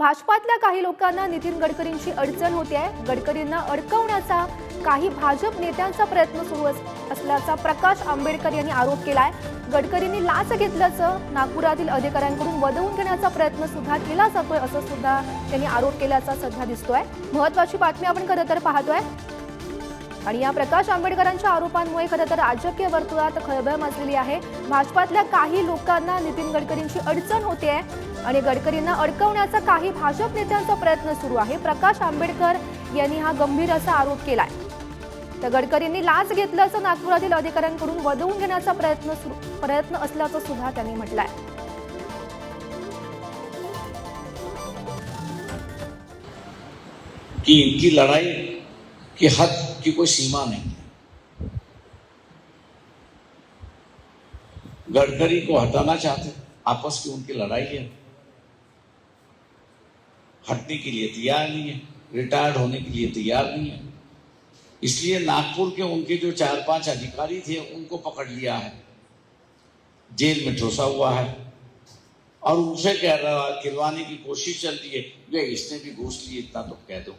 भाजपातल्या काही लोकांना नितीन गडकरींची अडचण होते आहे. गडकरींना अडकवण्याचा काही भाजप नेत्यांचा प्रयत्न सुरू अस- असल्याचा प्रकाश आंबेडकर यांनी आरोप केलाय. गडकरींनी लाच घेतल्याचं नागपुरातील अधिकाऱ्यांकडून वदवून घेण्याचा प्रयत्न सुद्धा केला जातोय असं सुद्धा त्यांनी आरोप केल्याचा सध्या दिसतोय. महत्वाची बातमी आपण खरं तर पाहतोय. आणि या प्रकाश आंबेडकरांच्या आरोपांमुळे खरं तर राजकीय वर्तुळात खळबळ माजलेली आहे. भाजपातल्या काही लोकांना नितीन गडकरींची अडचण होते आणि गडकरींना अडकवण्याचा काही भाजप नेत्यांचा प्रयत्न सुरू आहे. प्रकाश आंबेडकर यांनी हा गंभीर असा आरोप केलाय. तर गडकरींनी लाच घेतल्याचं नागपुरातील अधिकाऱ्यांकडून वदवून घेण्याचा प्रयत्न सुरू- प्रयत्न असल्याचं सुद्धा त्यांनी म्हटलंय. की इनकी लढाई की हद की कोई सीमा नहीं है। गडकरी को हटाना चाहते, आपस की उनकी लड़ाई है। हटने के लिए तैयार नहीं है, रिटायर्ड होने के लिए तैयार नहीं है। इसलिए नागपुर के उनके जो चार पाँच अधिकारी थे, उनको पकड़ लिया है। जेल में ठोसा हुआ है। और उसे कह रहा खिलवाने की कोशिश चल रही है। इसने भी घूस ली इतना तो कह दो।